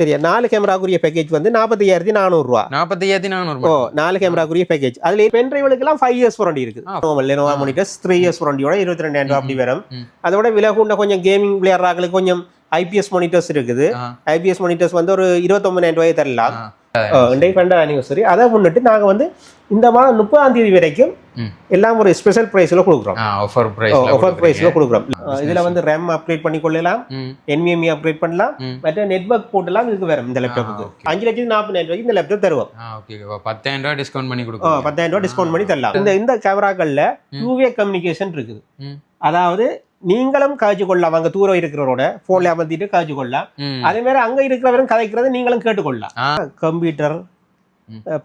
சரியா நாலு கேமராக்குரிய பேக்கேஜ் வந்து நாற்பத்தையாயிரத்தி நானூறுரூவா நாற்பத்தி ஐயாயிரத்தி நானூறு ஓ நாலு கேமராக்குரிய பேக்கேஜ் அதுல பென் டிரைவலுக்குலாம் ஃபைவ் இயர்ஸ் வாரண்டி இருக்கு. லெனோவா மானிட்டர்ஸ் த்ரீ இயர்ஸ் வாரண்டியோட இருபத்தி ரெண்டாயிரம் ரூபா அப்படி வரும். அதோட விலை கூட கொஞ்சம் கேமிங் விளையாடுறாங்களுக்கு கொஞ்சம் ஐபிஎஸ் மானிட்டர்ஸ் இருக்குது. ஐபிஎஸ் மானிட்டர்ஸ் வந்து ஒரு இருபத்தொம்பதாயிரம் ரூபாய் தரலாம். பண்ட அனிவர்சரி அதை முன்னிட்டு நாங்க வந்து இந்த மாதம் முப்பதாம் தேதி வரைக்கும். எல்லாம் ஒரு ஸ்பெஷல் ப்ரைஸ்ல கொடுக்குறோம். ஆஃபர் பிரைஸ் ஆஃபர் ப்ரைஸ்ல கொடுக்குறோம். இதுல வந்து ரேம் அப்கிரேட் பண்ணி கொள்ளலாம். என்விஎம்இ அப்கிரேட் பண்ணலாம். மற்ற நெட்வொர்க் போட்டுலாம் இதுக்கு வரும் இந்த லேப்டாப்புக்கு. அஞ்சு லட்சத்தி நாற்பதாயிரம் ரூபாய்க்கு இந்த லேப்டாப் தருவோம். பத்தாயிரம் ரூபாய் டிஸ்கவுண்ட் பண்ணி கொடுக்கும் பத்தாயிரம் ரூபாய் டிஸ்கவுண்ட் பண்ணி தரலாம். இந்த இந்த கேமராக்கள்ல டூ வே கம்யூனிகேஷன் இருக்குது. அதாவது நீங்களும் காய்ச்சி கொள்ளலாம். அங்க தூரம் இருக்கிறவரோட போன்ல அமர்த்திட்டு காய்ச்சி கொள்ளலாம். அதே மாதிரி அங்க இருக்கிறவரும் கதைக்கிறத நீங்களும் கேட்டுக்கொள்ளலாம். Computer.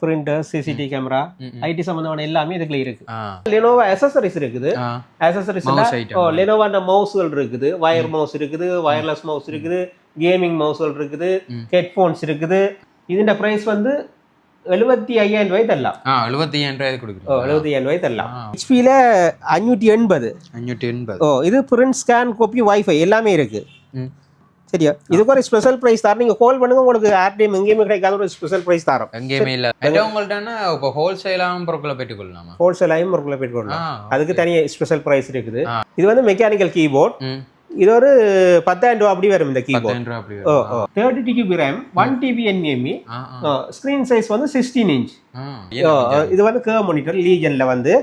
Printer CCTV camera. IT சம்பந்தமான எல்லாமே இதுக்குள்ள இருக்கு. லெனோவா அசசரிஸ் இருக்குது. அசசரிஸ் item. லெனோவான மவுஸ்கள் இருக்குது. வயர் மவுஸ் இருக்குது. வயர்லெஸ் மவுஸ் இருக்குது. கேமிங் மவுஸ்கள் இருக்குது. ஹெட்ஃபோன்ஸ் இருக்குது. இதுன்ற பிரைஸ் வந்து எழுபத்தி ஐயாயிரம் ரூபாய் தரலாம் ஆ எழுபத்தி ஐயாயிரம் ரூபாய் கொடுக்குறோம் எழுபத்தி ஐயாயிரம் ரூபாய் தரலாம். ஹெச்பியில் அஞ்சூற்றி எண்பது. அஞ்சூற்றி எண்பது. ஓ இது பிரிண்ட் ஸ்கேன் காப்பி வைஃபை எல்லாமே இருக்கு. சரியா? இதுக்கு ஒரு ஸ்பெஷல் ப்ரைஸ் தரோம் நீங்க கால் பண்ணுங்க உங்களுக்கு ஏர்டைம் எங்கேயுமே கிடைக்காத ஒரு ஸ்பெஷல் ப்ரைஸ் தரோம். எங்கேயுமே இல்ல. மற்ற உங்கள்ட்ட இப்போ ஹோல்சேலாகவும் பொருட்களை பெற்றுக் கொள்ளலாமா ஹோல்சேலாயும் ஒரு போயிட்டு ஆ வரலாம் அதுக்கு தனி ஸ்பெஷல் ப்ரைஸ் இருக்குது. இது வந்து மெக்கானிக்கல் கீபோர்ட் இது ஒரு பத்தாயிரம் ரூபா அப்படி வரும் இந்த கீபோர்ட் ஓ. ஓ. Thirty GB RAM one TB NVMe screen size வந்து சிக்ஸ்டீன் இன்ச் இது வந்து கேர் மானிட்டர் லீஜன்ல வந்து.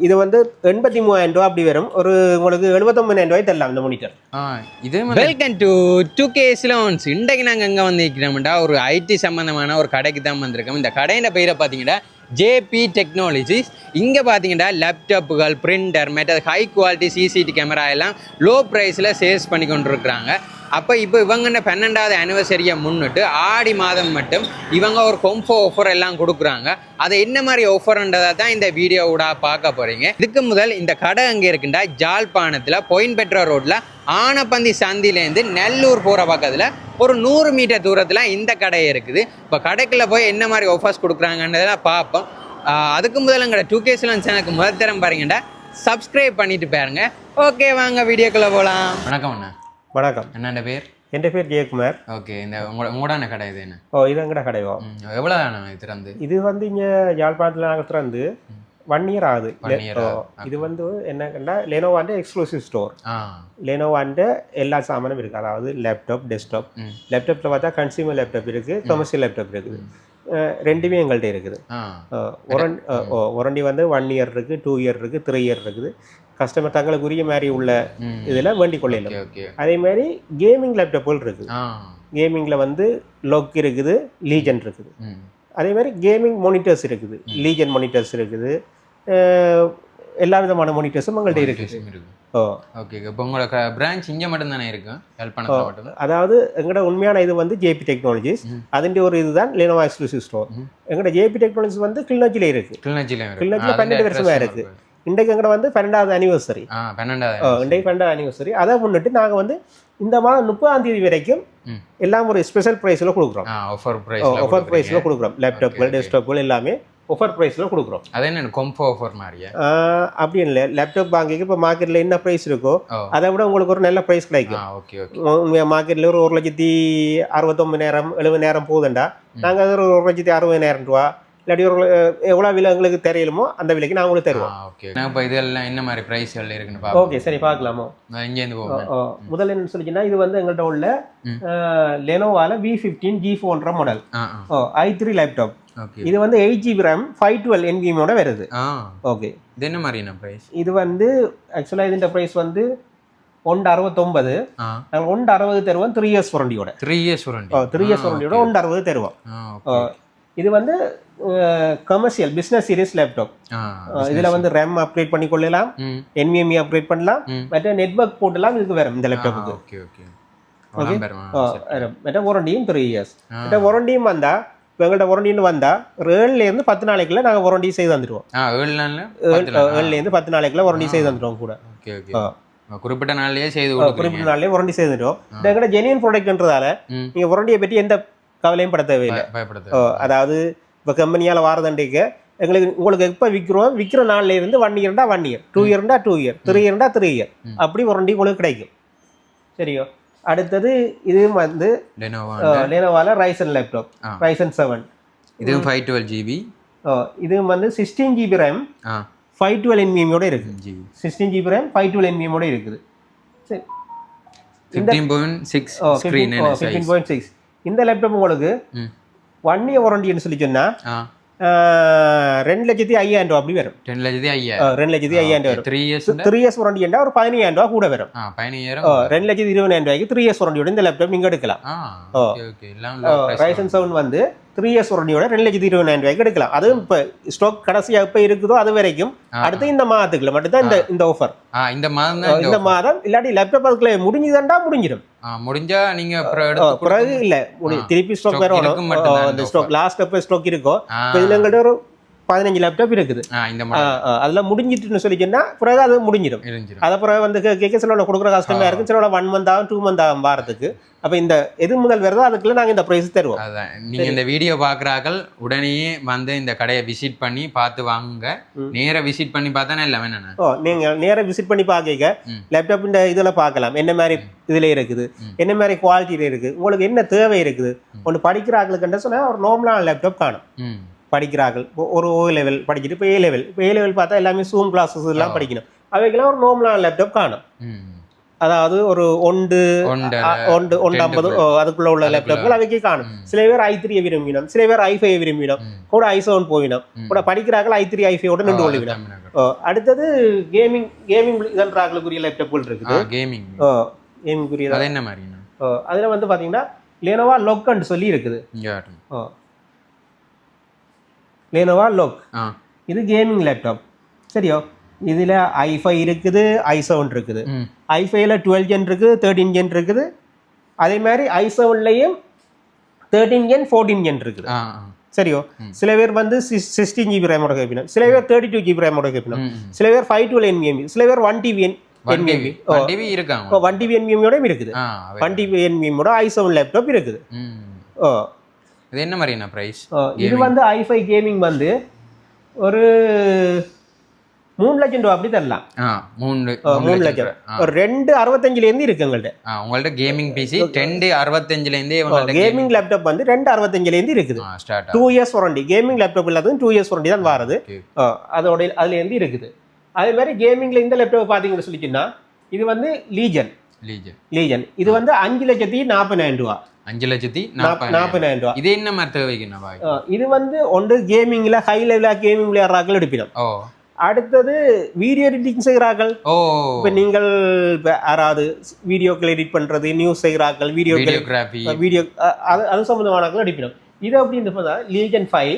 இது வந்து எண்பத்தி மூவாயிரம் ரூபா அப்படி வரும். ஒரு உங்களுக்கு எழுபத்தொம்பதாயிரம் ரூபாய் தரலாம் இந்த மானிட்டர் ஆ இதே மாதிரி வெல்கம் டு டூ கேஸ் லோன்ஸ் இன்றைக்கு நாங்கள் எங்கே வந்து இருக்கிறோம்டா ஒரு ஐடி சம்மந்தமான ஒரு கடைக்கு தான் வந்திருக்கோம். இந்த கடையின் பேரை பார்த்தீங்கன்னா ஜேபி டெக்னாலஜிஸ் இங்கே பார்த்தீங்கன்னா லேப்டாப்புகள் பிரிண்டர் மற்ற ஹை குவாலிட்டி சிசிடி கேமரா எல்லாம் லோ ப்ரைஸில் சேல்ஸ் பண்ணி கொண்டு இருக்கிறாங்க அப்போ இப்போ இவங்க பன்னெண்டாவது அனிவர்சரியை முன்னிட்டு ஆடி மாதம் மட்டும் இவங்க ஒரு கொம்போ ஆஃபர் எல்லாம் கொடுக்குறாங்க. அதை என்ன மாதிரி ஆஃபர்ன்றதை தான் இந்த வீடியோவோட பார்க்க போகிறீங்க இதுக்கு முதல் இந்த கடை அங்கே இருக்குண்டா ஜாழ்ப்பாணத்தில் பொயின் பெட்ரா ரோட்டில் ஆனப்பந்தி சந்திலேருந்து நெல்லூர் போகிற பக்கத்தில் ஒரு நூறு மீட்டர் தூரத்தில் இந்த கடை இருக்குது. இப்போ கடைக்குள்ளே போய் என்ன மாதிரி ஆஃபர்ஸ் கொடுக்குறாங்கன்றதெல்லாம் பார்ப்போம். அதுக்கு முதல் எங்களோட டூ கேஸ் சேனலுக்கு முதல் தரம் பாருங்கடா சப்ஸ்கிரைப் பண்ணிட்டு பாருங்க. ஓகே வாங்க வீடியோக்குள்ளே போகலாம் வணக்கம் அண்ணா. வணக்கம். என்னண்ட பேர்? என் பேர் ஜெயக்குமார். ஓகே இந்த உங்களோட உங்களோட கடை இது என்ன? ஓ இது எங்கட அண்ணா இது திறந்து? இது வந்து இங்க யாழ்ப்பாணத்துல நாங்கள் திறந்து ஒன் இயர் ஆகுது. இது வந்து என்னன்னா லெனோவாண்ட எக்ஸ்க்ளூசிவ் ஸ்டோர் லெனோவாண்ட எல்லா சாமானும் இருக்கு. அதாவது லேப்டாப் டெஸ்க்டாப் ம். லேப்டாப்ல பார்த்தா கன்சியூமர் லேப்டாப் இருக்கு கமர்ஷியல் லேப்டாப் இருக்குது ரெண்டுமே எங்கள்கிட்ட இருக்குது. ஆ. ஒரண்டி வந்து ஒன் இயர் இருக்கு டூ இயர் இருக்கு த்ரீ இயர் இருக்குது. கஸ்டமர் தங்களுக்கு உரிய மாதிரி உள்ள இதில் வேண்டிக் ஓகே அதே மாதிரி கேமிங் லேப்டாப்புகள் இருக்குது. கேமிங்கில் வந்து லொக் இருக்குது லீஜன் இருக்குது. அதே மாதிரி கேமிங் மானிட்டர்ஸ் இருக்குது. லீஜன் மானிட்டர்ஸ் இருக்குது. எல்லா விதமான மானிட்டர்ஸும் உங்கள்கிட்ட இருக்கு ஓ. ஓகே இப்போ உங்களோட பிரான்ச் இங்கே மட்டும் தானே இருக்கு யாழ்ப்பாணத்தில் மட்டும் அதாவது எங்களோட உண்மையான இது வந்து ஜேபி டெக்னாலஜிஸ். அதிൻ്റെ ஒரு இதுதான் லினோவா எக்ஸ்க்ளூசிவ் ஸ்டோர். எங்களோட ஜேபி டெக்னாலஜிஸ் வந்து கிளிநொச்சியில் இருக்கு. கிளிநொச்சியில் கிளிநொச்சியில் பன்னெண்டு வருஷமா இருக்கு. இன்றைக்கு எங்கட வந்து பன்னெண்டாவது அனிவர்சரி பன்னெண்டாவது இன்றைக்கு பன்னெண்டாவது அனிவர்சரி அதை முன்னிட்டு நாங்கள் வந்து இந்த மாதம் முப்பதாம் தேதி வரைக்கும். எல்லாம் ஒரு ஸ்பெஷல் ப்ரைஸில் கொடுக்குறோம். ஆஃபர் ப்ரைஸ் ஆஃபர் ப்ரைஸில் கொடுக்குறோம். லேப்டாப்புகள். டெஸ்க்டாப்புகள் எல்லாமே. ஆஃபர் ப்ரைஸில் கொடுக்குறோம். அது என்ன கொம்போ ஆஃபர் மாதிரியா? அப்படி இல்லை. லேப்டாப் வாங்கிக்கு இப்போ மார்க்கெட்டில் என்ன ப்ரைஸ் இருக்கோ அதை விட உங்களுக்கு ஒரு நல்ல ப்ரைஸ் கிடைக்கும். ஓகே ஓகே உண்மையாக மார்க்கெட்டில் ஒரு ஒரு லட்சத்தி அறுபத்தொம்பதாயிரம் எழுபதாயிரம் போகுதுண்டா. நாங்கள் அது ஒரு ஒரு லட்சத்தி அறுபதாயிரம் ரூபா. இல்லாட்டி ஒரு எவ்வளோ விலை உங்களுக்கு தெரியலுமோ அந்த விலைக்கு நான் உங்களுக்கு தருவோம். ஓகே இப்போ இதெல்லாம் என்ன மாதிரி ப்ரைஸ்கள் இருக்குன்னு ஓகே சரி பார்க்கலாமோ? இங்கேருந்து ஓ. முதல்ல என்ன சொல்லிச்சுன்னா இது வந்து எங்கள்கிட்ட உள்ள. லெனோவால வி ஃபிஃப்டீன் ஜி ஃபோன்ற மாடல் ஓ ஐ த்ரீ லேப்டாப் இது வந்து eight GB RAM five twelve என்விஎமோட வருது. ஓகே இது என்ன மாதிரியான ப்ரைஸ் இது வந்து ஆக்சுவலாக இதுன்ற ப்ரைஸ் வந்து ஒன்று அறுபத்தொம்பது ஆ நாங்கள் ஒன்று அறுபது தருவோம் three years வாரண்டியோட three years warranty three years வாரண்டியோட ஒன்று அறுபது தருவோம். இது வந்து கமர்ஷியல் பிஸ்னஸ் சீரிஸ் லேப்டாப் இதில் வந்து ரேம் அப்கிரேட் பண்ணி கொள்ளலாம் என்விஎம்இ அப்கிரேட் பண்ணலாம். மற்ற நெட்வொர்க் போட்டுலாம் இதுக்கு வரும் இந்த லேப்டாப்புக்கு ஓகே மற்ற வாரண்டியும் த்ரீ இயர்ஸ். மற்ற வாரண்டியும் வந்தா இப்போ எங்கள்கிட்ட வாரண்டின்னு வந்தா ஒரு ஏழுலேருந்து பத்து நாளைக்குள்ள நாங்கள் வாரண்டி செய்து தந்துடுவோம் ஏழுலேருந்து பத்து நாளைக்குள்ள வாரண்டி செய்து தந்துடுவோம் கூட. குறிப்பிட்ட நாள்லயே செய்து குறிப்பிட்ட நாள்லயே வாரண்டி செய்து தந்துடுவோம் இது எங்கள்கிட்ட ஜெனியன் ப்ராடக்ட்ன்றதால. நீங்கள் வாரண்டியை பற்றி எந்த கவலையும் பட தேவையில்லை. அதாவது இப்போ கம்பெனியால் வாரதண்டிக்கு எங்களுக்கு உங்களுக்கு எப்போ விற்கிறோம் விற்கிற நாள்ல இருந்து ஒன் இயர்டா ஒன் இயர் டூ இயர்டா டூ இயர் த்ரீ இயர்டா த்ரீ இயர். அப்படி வாரண்டி உங்களுக்கு கிடைக்கும். சரியோ? அடுத்தது இது வந்து லெனோவா லேனோவால ரைசன் லேப்டாப். ரைசன் செவன் இதுவும் ஃபைவ் டுவெல் ஜிபி இது வந்து sixteen GB RAM five twelve என்விஎமோட இருக்கு. Sixteen GB RAM five twelve என்விஎமோட இருக்குது. சரி. Fifteen point six fifteen point six இந்த லேப்டாப் உங்களுக்கு ஒன் இயர் வாரண்டின்னு சொல்லி சொன்னா ஆ. ஆஹ், ரெண்டு லட்சத்தி ஐயாயிரம் ரூபா அப்படி வரும். டென் லட்சத்தி ஐயாயிரம். ரெண்டு லட்சத்தி ஐயாயிரம் வரும். Three years three years warranty என்றா ஒரு பதினையாயிரம் ரூபா கூட வரும். ஆஹ், ரெண்டு லட்சத்தி இருபதாயிரம் ரூபாய்க்கு த்ரீ இயர்ஸ் வாரண்டியோட இந்த லேப்டாப் நீங்க எடுக்கலாம். ரைசன் செவன் வந்து த்ரீ இயர்ஸ் வாரண்டியோட ரெண்டு லட்சத்தி இருபதாயிரம் ரூபாய்க்கு எடுக்கலாம். அதுவும் இப்போ ஸ்டாக் கடைசியா எப்போ இருக்குதோ அது வரைக்கும். அடுத்து இந்த மாதத்துக்குள்ள மட்டும்தான் இந்த இந்த ஆஃபர் இந்த மாதம் இந்த மாதம் இல்லாட்டி லேப்டாப் அதுக்குள்ள முடிஞ்சுதாண்டா முடிஞ்சிடும். முடிஞ்சா நீங்க பிறகு இல்ல திருப்பி ஸ்டாக் ஆ, இந்த ஸ்டாக் லாஸ்ட் எப்போ ஸ்டாக் இருக்கோ இப்போ இதுல எங்கள்கிட்ட ஒரு பதினஞ்சு லேப்டாப் இருக்குது. அதுல முடிஞ்சிட்டுன்னு சொல்லிச்சுன்னா பிறகு அது முடிஞ்சிடும். அதை பிறகு வந்து கே- கேட்க சிலோட கொடுக்குற கஷ்டமா இருக்கும். சிலோட ஒன் மந்த் ஆகும் டூ மந்த் ஆகும் வாரத்துக்கு. அப்ப இந்த எது முதல் வருதோ அதுக்குள்ள நாங்க இந்த பிரைஸ் தருவோம். அதான். நீங்க இந்த வீடியோ பாக்குறாக்கள் உடனேயே வந்து இந்த கடையை விசிட் பண்ணி பார்த்து வாங்குங்க. நேரா விசிட் பண்ணி பார்த்தா இல்லை வேணா ஓ நீங்க நேரா விசிட் பண்ணி பார்க்க. லேப்டாப் இந்த இதுல பார்க்கலாம். என்ன மாதிரி இதுல இருக்குது. என்ன மாதிரி குவாலிட்டியில இருக்கு உங்களுக்கு என்ன தேவை இருக்குது? ஒன்று படிக்கிற ஆட்களுக்கு சொன்னா ஒரு நார்மலான லேப்டாப் காணும். படிக்கிறார்கள். ஒரு ஓ லெவல் படிச்சுட்டு இப்போ ஏ லெவல் இப்போ ஏ லெவல் பார்த்தா எல்லாமே சூம் கிளாஸஸ் எல்லாம் படிக்கணும். அவைக்கெல்லாம் ஒரு நார்மலான லேப்டாப் காணும். அதாவது ஒரு ஒன்று ஒன்று ஒன்று ஐம்பது அதுக்குள்ள உள்ள லேப்டாப்கள் அவைக்கு காணும். சில பேர் ஐ த்ரீ விரும்பினோம். சில பேர் ஐ ஃபைவ் விரும்பினோம். கூட ஐ செவன் போயினோம். கூட படிக்கிறார்கள் ஐ த்ரீ ஐ ஃபைவோட நின்று. ஓ, அடுத்தது கேமிங் கேமிங் இதன்றாக்களுக்குரிய லேப்டாப்கள் இருக்குது. கேமிங் ஓ கேமிங்குரிய என்ன மாதிரிண்ணா அதில் வந்து பார்த்தீங்கன்னா லேனோவா லொக்குன்னு சொல்லி இருக்குது. லேனோவா லொக் இது கேமிங் லேப்டாப் சரியோ? இதில் ஐஃபை இருக்குது ஐ செவன் இருக்குது. ஐஃபைல டுவெல் ஜென் இருக்குது தேர்ட்டின் ஜென் இருக்குது. அதே மாதிரி ஐ செவன்லையும் தேர்ட்டின் ஜென் ஃபோர்டீன் ஜென் இருக்குது. சரியோ? சில பேர் வந்து சிக்ஸ்டீன் ஜிபி ரேமோட கேட்பினோம் சில பேர் தேர்ட்டி டூ ஜிபி ரேமோட கேட்பினோம் ம், ம். சில பேர் ஃபைவ் டுவெல் என்விஎம்பி சில பேர் ஒன் டிவி என் டிவி இருக்காங்க. ஒன் டிவி என்விஎம்மியோடயும் இருக்குது. ஒன் டிவி என்விஎம்மோட ஐ செவன் லேப்டாப் இருக்குது. ஓ. இது என்ன மாதிரிண்ணா ப்ரைஸ் இது வந்து ஐஃபை கேமிங் வந்து ஒரு மூணு லட்சம் ரூபா அப்படி தரலாம். மூணு மூணு லட்சம் ஒரு ரெண்டு அறுபத்தஞ்சுலேருந்து இருக்கு எங்கள்கிட்ட ஆ உங்கள்ட்ட கேமிங் பிசி ரெண்டு அறுபத்தஞ்சுலேருந்தே கேமிங் லேப்டாப் வந்து ரெண்டு அறுபத்தஞ்சுலேருந்து இருக்குது. Two years warranty gaming laptop இல்லாதது டூ இயர்ஸ் வாரண்டி தான் வாரது. அதோட அதுலேருந்து இருக்குது. அதே மாதிரி கேமிங்கில் இந்த லேப்டாப் பார்த்தீங்கன்னு சொல்லிச்சுன்னா இது வந்து லீஜன் லீஜன் லீஜன் இது வந்து அஞ்சு லட்சத்தி நாற்பதாயிரம் ரூபா. அஞ்சு லட்சத்தி நாற்பதாயிரம். ரூபா. இது என்ன மாதிரி தேவைக்குண்ணா இது வந்து ஒன்று கேமிங்கில் ஹை லெவலாக கேமிங் விளையாடுறாக்கள் எடுப்பினோம். ஓ. அடுத்தது வீடியோ எடிட்டிங் செய்கிறார்கள். ஓ. இப்போ நீங்கள் யாராவது வீடியோக்கள் எடிட் பண்ணுறது நியூஸ் செய்கிறார்கள் வீடியோ அ- அது அது சம்மந்தமானாக்கள் அடிப்பிடும் இது அப்படின்னு பார்த்தா Legion five.